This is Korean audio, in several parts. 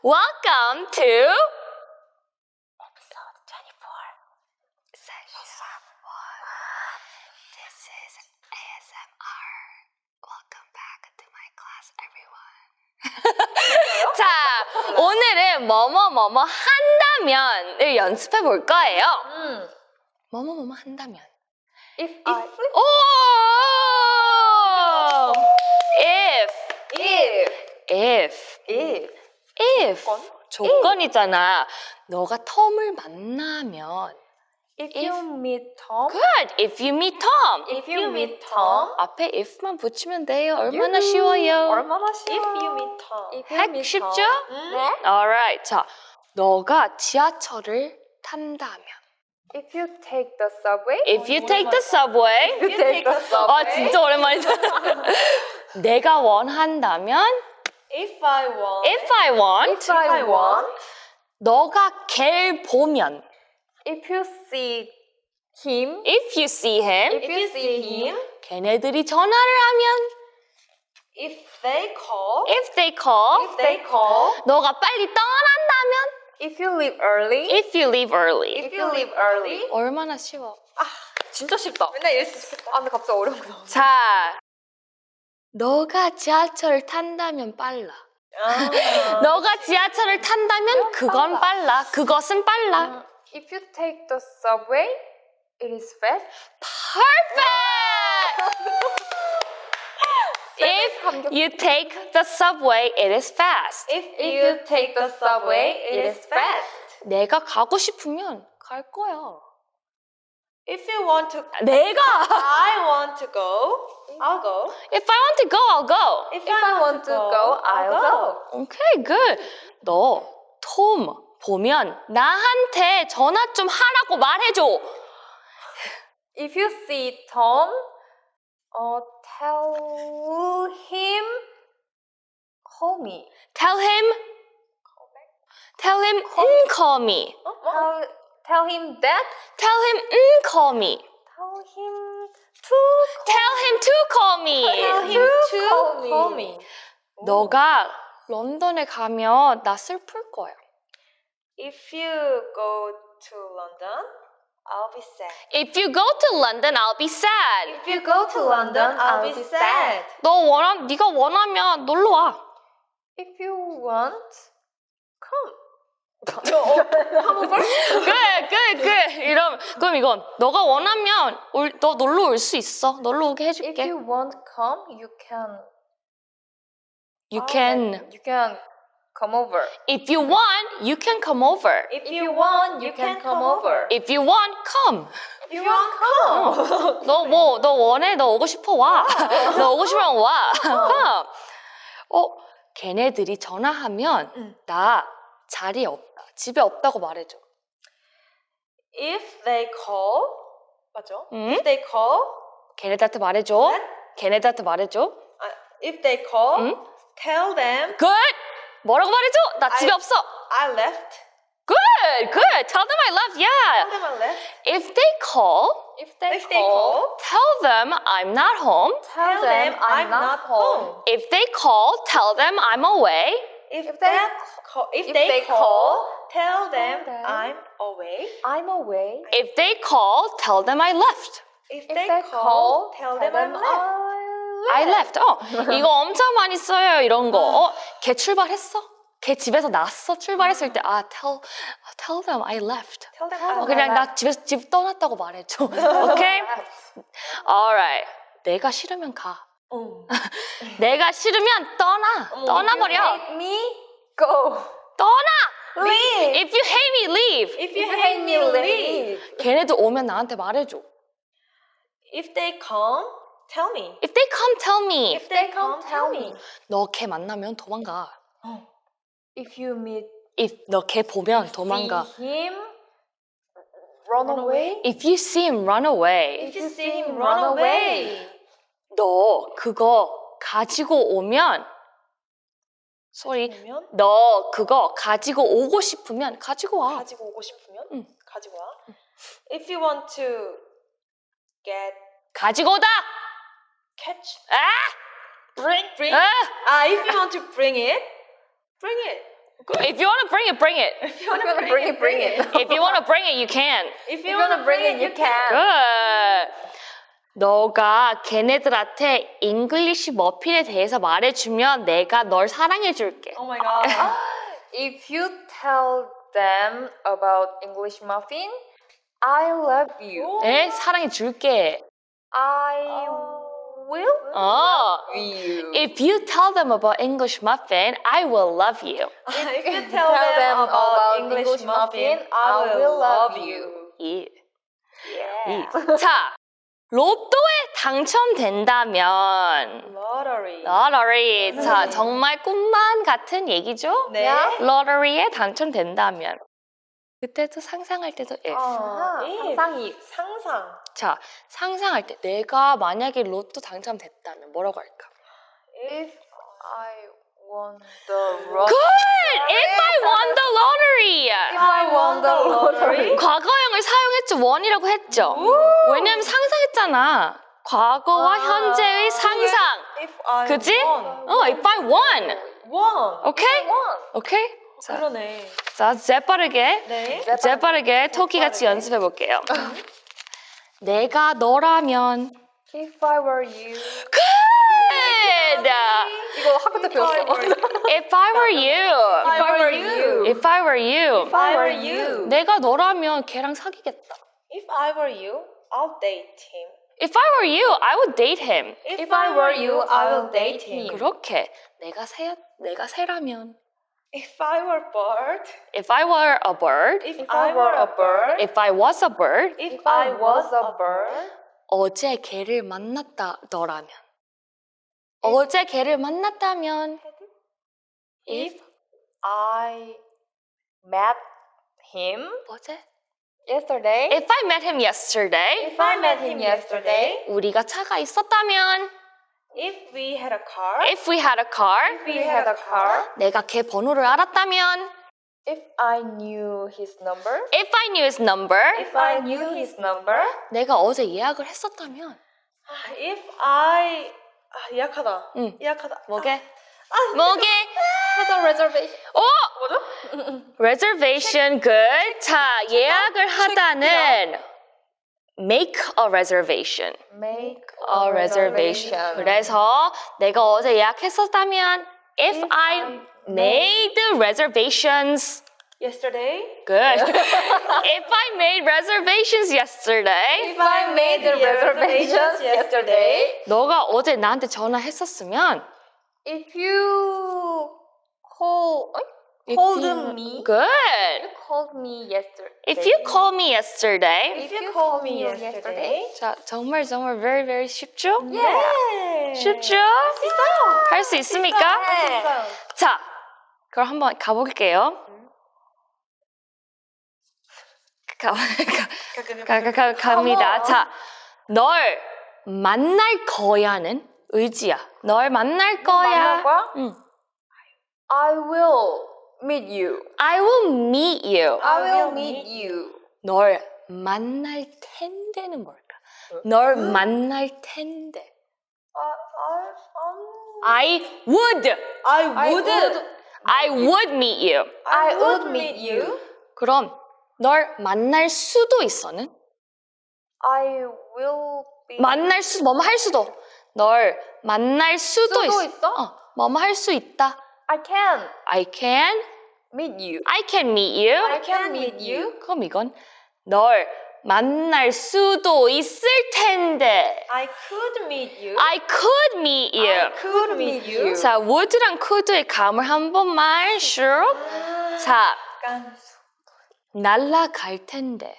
Welcome to episode 24. Session 1. This is ASMR. Welcome back to my class, everyone. 자, 오늘은 뭐뭐 뭐뭐 한다면을 연습해 볼 거예요. 음. 뭐뭐 뭐뭐 한다면. If 아, if 오! If, if if, if if. 조건? 조건 이잖아. 너가 톰을 만나면. if If. you meet Tom Good. If you meet Tom. if you meet Tom 앞에 if만 붙이면 돼요. 얼마나 유. 쉬워요. 얼마나 쉬워 If you meet Tom if you 핵 meet 쉽죠? Tom 음? 네 Alright. 자, 너가 지하철을 탄다면. If you take the subway If you take the subway. If you take the subway 아, 진짜 오랜만이다. 내가 원한다면. If I want If I want. If I want 너가 걔를 보면. If you see him If you see him. If you see him 걔네들이 전화를 하면. If they call If they call. If they call 너가 빨리 떠난다면. If you leave early If you leave early. If you leave early 얼마나 쉬워. 진짜 쉽다 맨날 이랬으면 좋겠다 아 근데 갑자기 어려운 거 나오네 자, 너가 지하철을 탄다면 빨라. 아. 너가 지하철을 탄다면 그건 빨라. 그것은 빨라. 음, If you take the subway, it is fast. Perfect! If you take the subway, it is fast. If you take the subway, it is fast. 내가 가고 싶으면 갈 거야. If you want to, 내가! I want to go, I'll go. If I want to go, I'll go. If, I want to go, I'll go. Okay, good. 너, 톰, 보면 나한테 전화 좀 하라고 말해줘. If you see Tom, uh, tell him, call me. Tell him, tell him, mm, call me. Tell, tell him that. Tell him, mm, call me. Tell him Tell him to call me. Tell him to call me. 너가 런던에 가면 나 슬플 거야. If you go to London, I'll be sad. If you go to London, I'll be sad. If you go to London, I'll be sad. 너 원하, 네가 원하면 놀러 와. If you want, come. 그래, 그래, 그래. 이런 그럼 이건 너가 원하면 올, 너 놀러 올 수 있어. 놀러 오게 If 해줄게. you want come, you can. You 아, can. 네. You can come over. If you want, you can come over. If you want, you can come over. If you want, come. You want, come. 너 뭐, 너 원해? 너 오고 싶어? 와. 너 오고 싶으면 와. come. 어, 걔네들이 전화하면 응. 나 자리에 없다. 집에 없다고 말해줘. If they call, 맞죠? 응? If they call, 걔네들한테 말해줘. 네? 걔네들한테 말해줘. 아, if they call, 응? tell them Good. 뭐라고 말해줘? 나 집에 I- 없어. I left. Good, good. Tell them I. Tell Yeah. them I left. If they call, If they, if they call, tell them I'm not home. tell them I'm not home. If they call, tell them I'm away. If, they call, if, if they, they call, tell them them I'm away. I'm away. If they call, tell them I left. If, If they, they call, call, tell them I'm left. I left. 어, 이거 엄청 많이 써요. 이런 거. 어, 걔 출발했어? 걔 집에서 났어? 출발했을 때, 아, tell, tell them I left. Tell them 어, I'm 그냥 left. 나 집에서 집 떠났다고 말해줘. 오케이? Alright. 내가 싫으면 가. 어. 내가 싫으면 떠나. 떠나버려. If you hate me, go. 떠나. Leave. If you hate me, leave. If you hate me, leave. 걔네들 오면 나한테 말해줘. If they come, tell me. If they come, tell me. If they come, tell me. 너 걔 만나면 도망가. If you meet If 너 걔 보면 도망가. see him, Run away. If you see him, run away. if you see him, run away. 너 그거 가지고 오면 소리 아니면 너 그거 가지고 오고 싶으면 가지고 와. 가지고 오고 싶으면 응. 가지고 와. If you want to get 가지고 오다. catch 아! bring bring 아! 아 if you want to bring it bring it If you want to bring it, bring it. If you wanna gonna bring it, bring it. If you want to bring it, you can. If You're gonna bring it, you can. Good. 너가 걔네들한테 잉글리시 머핀에 대해서 말해주면 내가 널 사랑해줄게. Oh my god. If you tell them about English muffin, I love you. 네, 사랑해줄게. I will 어. love you. If you tell them about English muffin, I will love you. If you tell, them, about English muffin, I will love you. 이. Yeah. 이. 자, 로또에 당첨된다면 Lottery. 러러리. 자, 정말 꿈만 같은 얘기죠? 네. 러러리에 당첨된다면 그때도 상상할 때도 if. 아, if. 상상이 상상. 자, 상상할 때 내가 만약에 로또 당첨됐다면 뭐라고 할까? If I won the lottery. Good! If I won the lottery! If I won the lottery. 과거형을 사용했죠. 원이라고 했죠. 왜냐면 상상했잖아. 과거와 아, 현재의 상상. If I 그지? won. 어, if I won. won. 오케이? won. 오케이? 자, 그러네. 자, 재빠르게, 네. 재빠르게 토끼 같이 연습해 볼게요. 내가 너라면 If I were you. good. 이거 학교 때 배웠어. If I were you. If I were you. If I were you. If I were you. 내가 너라면 걔랑 사귀겠다. If I were you, I'll date him. If I were you, I would date him. If I were you, I will date him. 그렇게 내가 새 내가 새라면 If I were bird. If I were a bird, If, If I were a bird. if I was a bird, If I was a bird. 어제 걔를 만났다 너라면 어제 걔를 만났다면 If I met him 어제 yesterday. If I met him yesterday, If I met him yesterday. 우리가 차가 있었다면 If we had a car. If we had a car, If we had a car. 내가 걔 번호를 알았다면 If I knew his number. If I knew his number, If I knew his number. 내가 어제 예약을 했었다면 If I 아, 예약하다. 응. 예약하다. 뭐게? 뭐게? A reservation. 오! Reservation good. 자, 예약을 하다는 make a reservation. Make a reservation. 그래서 내가 어제 예약했었다면 if I made reservations Yesterday. good. if I made reservations yesterday, If I made the reservations yesterday. 너가 어제 나한테 전화했었으면 If you call, if Called you- me. Good. you called me yesterday. If you call me yesterday, if you called me yesterday. 자 정말 정말 very very 쉽죠? 네. 쉽죠? 할수 있습니까? 네. 자, 그럼 한번 가볼게요. 가, 가, 가, 가, 갑니다. 자, 널 만날 거야는 의지야. 널 만날 거야. 만날 거야? 응. I will meet you. I will meet you. I will meet you. 널 만날 텐데는 뭘까? 널 만날 텐데. I would. I I would. would, I would meet you. I would meet you. 그럼 널 만날 수도 있어는? I will be. 만날 수, 뭐뭐 할 수도. 널 만날 수도, 수도 있, 있어? 어, 뭐뭐 할 수 있다. I can I can, meet you. I can meet you. I can meet you. 그럼 이건 널 만날 수도 있을 텐데. I could meet you. I could meet you. I could meet you. 자, would랑 could의 감을 한 번만 슉. 자, 약간 날라갈 텐데.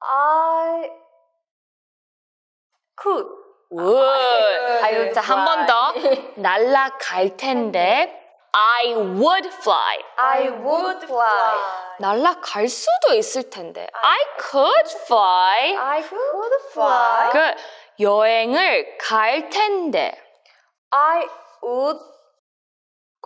I could. would. Would 자, 한 번 더. 날라갈 텐데. I would fly. I would fly. 날라갈 수도 있을 텐데. I could fly. I could fly. 그 여행을 갈 텐데. I would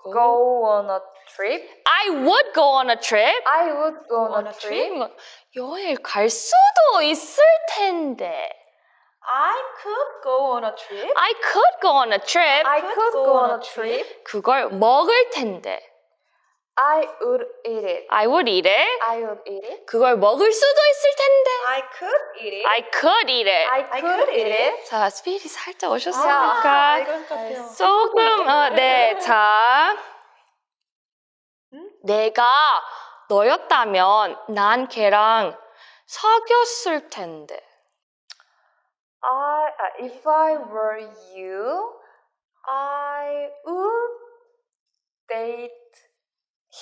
go on a trip. I would go on a trip. I would go on, a trip. 여행 갈 수도 있을 텐데. I could go on a trip. I could go on a trip. I could go on a trip. 그걸 먹을 텐데. I would eat it. I would eat it. I would eat it. 그걸 먹을 수도 있을 텐데. I could eat it. I could eat it. I could eat it. 자, 스피릿이 살짝 아, 오셨으니까 이거 같아요. 조금 어, 네, 자. 음? 내가 너였다면 난 걔랑 사귀었을 텐데. I, uh, if I were you, I would date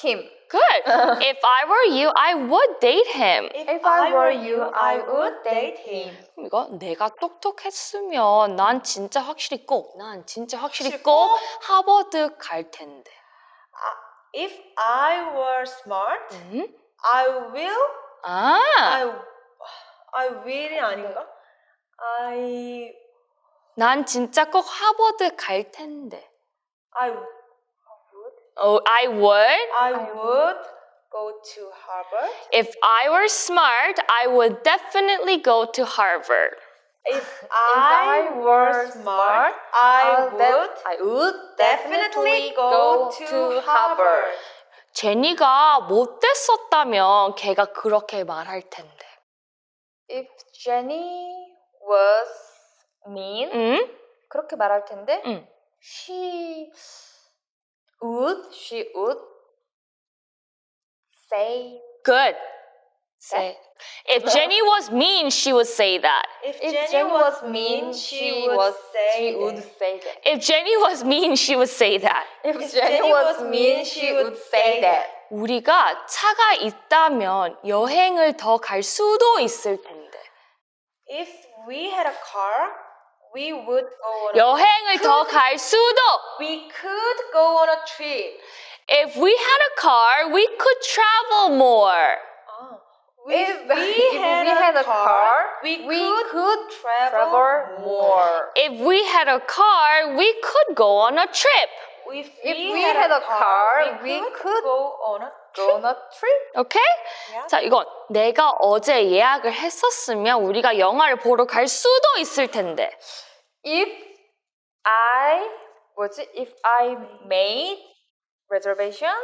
him. Good. If I were you, I would date him. If I were you, I would date him. 그럼 이거 내가 똑똑했으면 난 진짜 확실히 꼭, 난 진짜 확실히 꼭? 하버드 갈 텐데. If I were smart, 음? I will. 아, I I will이 아닌가? I 난 진짜 꼭 하버드 갈 텐데. I Oh, I would. I would go to Harvard. If I were smart, I would definitely go to Harvard. If I I were were smart, smart, I Uh, that- would I would definitely go to Harvard. 제니가 못됐었다면 걔가 그렇게 말할 텐데. If Jenny was mean, 응? 그렇게 말할 텐데, 응. she would, she would say, Good. Say. If Jenny was mean, she would say that. If, if Jenny was mean, she would was, say she would that. say that. If Jenny was mean, she would say that. If, If Jenny, Jenny was was mean, mean, she would say that. 우리가 차가 있다면 여행을 더 갈 수도 있을 텐데. If we had a car, we would go on a 여행을 더 갈 수도. we could go on a trip. If we had a car, we could travel more. Ah. If we had a car, we we could could travel travel more. If we had a car, we could go on a trip. If, If we had a car, we could go on a Go on a trip. 오케이? Yeah. 자, 이건 내가 어제 예약을 했었으면 우리가 영화를 보러 갈 수도 있을 텐데. If I 뭐지? If I made reservation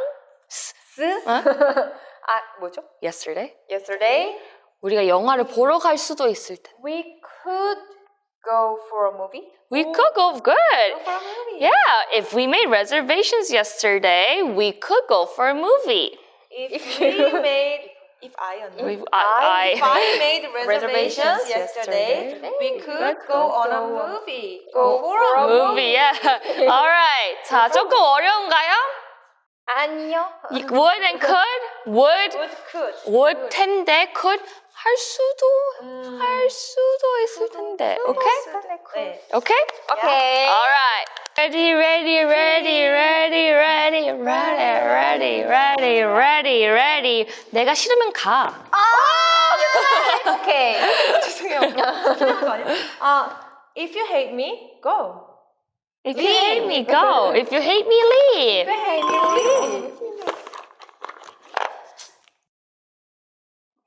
아 뭐죠? Yesterday. Yesterday 우리가 영화를 보러 갈 수도 있을 텐데. we could go for a movie. We could go good. Go for a movie. Yeah, if we made reservations yesterday, we could go for a movie. If we made, if I. We, I, If I, I made reservations Reservations yesterday, yesterday, we could go on a movie. Go for a movie, yeah. Alright. 자, 조금 어려운가요? 아니요. 이- Would and could? Would, Would could. would 텐데, could 할 수도, 음. 할 수도 있을 텐데. 오케이? 네. 오케이? Okay. Alright. Ready, ready, ready, ready, ready, ready, ready, ready, ready, ready. 내가 싫으면 가. 죄송해요. 필요한 거 아니야? 아, if you hate me, go. If you hate me, go. If you hate me, leave. If you hate me, leave.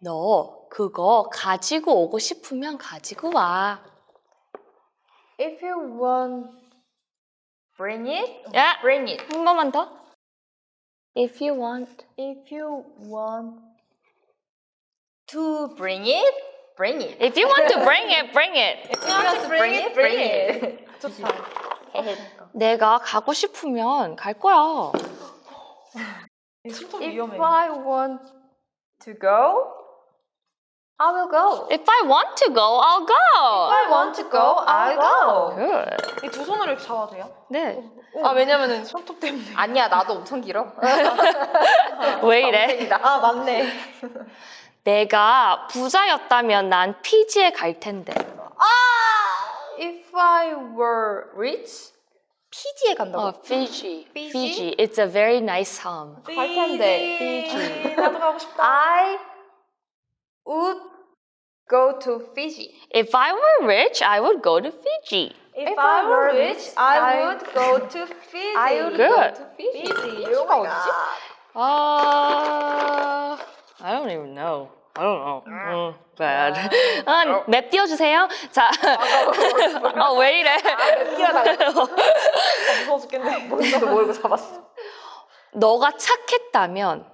너 그거 가지고 오고 싶으면 가지고 와. If you want, bring it. 야, Bring it. 한 번만 더. If you want. If you want to bring it, bring it. If you want to bring it, bring it. If you want to bring it, bring it. 좋다. 내가 가고 싶으면 갈 거야. 이 숨통 If 위험해. I want to go, I will go. If I want to go, I'll If go. I want to go, I'll go. Good. 이 두 손으로 이렇게 잡아도 돼요? 네. 아, 왜냐면은 손톱 때문에. 아니야, 나도 엄청 길어. 왜 이래? 아, 맞네. 내가 부자였다면 난 피지에 갈 텐데. If I were rich, 피지에 간다고. 어, Fiji. Fiji? Fiji. It's a very nice home. 갈 텐데. 피지. 나도 가고 싶다. I would go to Fiji. If I were rich, I would go to Fiji. If, If I were rich, I would go to Fiji. I would Good. go to Fiji. Oh my 어디지? God. Uh, I don't even know. I don't know. Mm, bad. 아, 맵 띄워주세요. 자, 어, 왜 이래? 아, 무서워 죽겠네. 뭔지도 모르고 잡았어. 너가 착했다면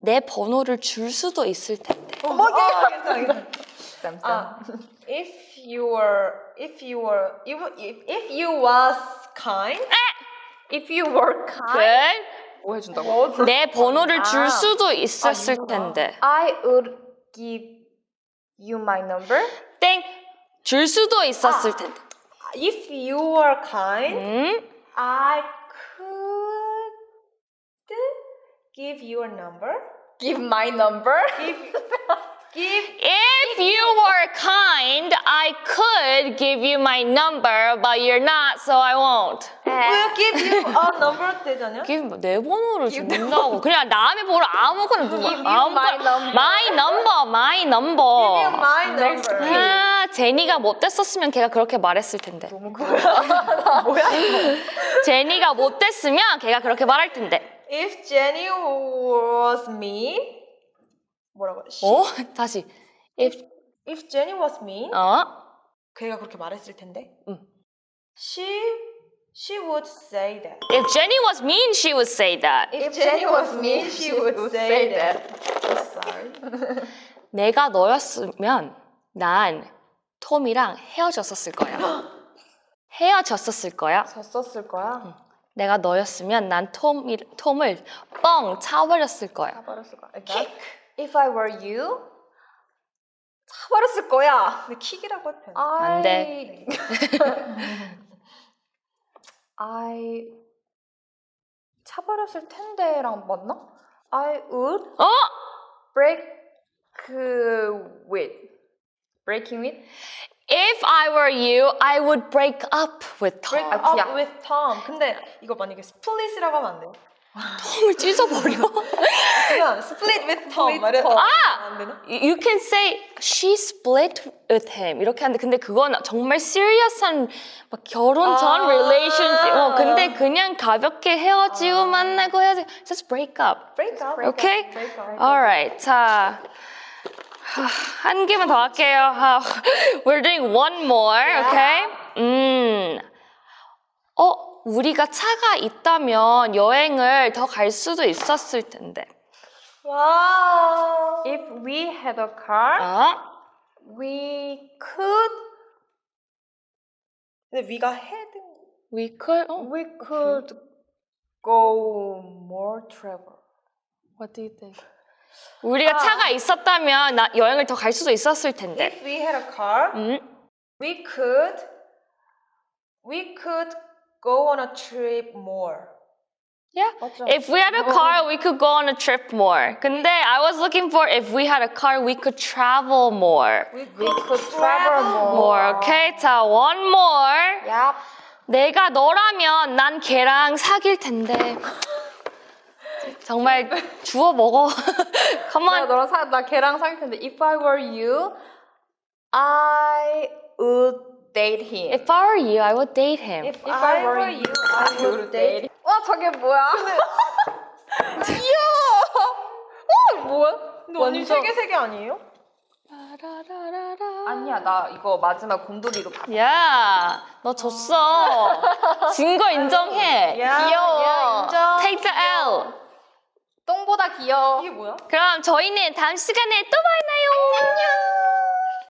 내 번호를 줄 수도 있을 텐데. 어, 괜찮아, 괜찮아. 쌤쌤. 아, if you were, if you were, if, if, you was kind, If you were kind. 그래? 뭐 해준다고? 뭐, 내 번호를 줄 아. 수도 있었을. 텐데. I would give you my number. 땡! 줄 수도 있었을 아. 텐데. if you were kind, 음? I could give you a number. Give my number. Give, give, If you were kind, I could give you my number, but you're not, so I won't. will give you a number 되잖아요. give 뭐내 번호를 준다고. 그냥 남의 번호 아무거나 누가 Give you my number. my number, my Give you number. my number. 아, 제니가 못됐었으면 걔가 그렇게 말했을 텐데. 뭐야? 제니가 못됐으면 걔가 그렇게 말할 텐데. If Jenny was mean, 뭐라고? She, 어? 다시. If if Jenny was mean, 어? 걔가 그렇게 말했을 텐데. 응. She she would say that. If Jenny was mean, she would say that. If, Jenny was mean, she would say that. Sorry. 내가 너였으면 난 톰이랑 헤어졌었을 거야. 헤어졌었을 거야. 졌었을 거야. 내가 너였으면 난 톰이, 톰을 뻥 차버렸을 거야. 차버렸을 거야. Kick. If I were you, 차버렸을 거야. 근데 킥이라고 해도 되나? 안 돼. I 차버렸을 텐데랑 맞나? I would 어? break with breaking with If I were you, I would break up with Tom. Break 아, up 야. with Tom. 근데 이거 만약에 split이라고 하면 안 돼요? 톰을 찢어버려. 그냥 split with Tom. 말해. 아! 안 되나? You can say she split with him 이렇게 하는데 근데 그건 정말 serious한 막 결혼 전 아. relationship. 어, 근데 그냥 가볍게 헤어지고 만나고 해야지. Just break up. Break up. Okay? Break up. Alright. 자. 하, 한 개만 더 할게요. 하, We're doing one more. Okay? 음. 어, 우리가 차가 있다면 여행을 더 갈 수도 있었을 텐데. 와우. If we had a car, 어? we could 근데 위가 헤드. We could. 어? we could go more travel. What do you think? 우리가 차가 있었다면 나 여행을 더 갈 수도 있었을 텐데. If we had a car, 음? we could we could go on a trip more. Yeah. 맞죠? If we had a car, we could go on a trip more. 근데 I was looking for if we had a car, we could travel more. We We could travel more. More. Okay. 자, one more. Yep. 내가 너라면 난 걔랑 사귈 텐데. 정말 주워 먹어. On. 너랑 사, 나 걔랑 사귈 텐데 if I were you, I would date him. If I were you, I would date him. If, I, were you, I would date. 와 저게 뭐야? 이야! 어 뭐야? 언니 완전- 세개 세개 아니에요? 아니야 나 이거 마지막 곰돌이로 가. 야, 너 졌어. 진 거 인정해. 야, 귀여워. 야, 인정. Take the L. 똥보다 귀여워. 이게 뭐야? 그럼 저희는 다음 시간에 또 만나요. 안녕.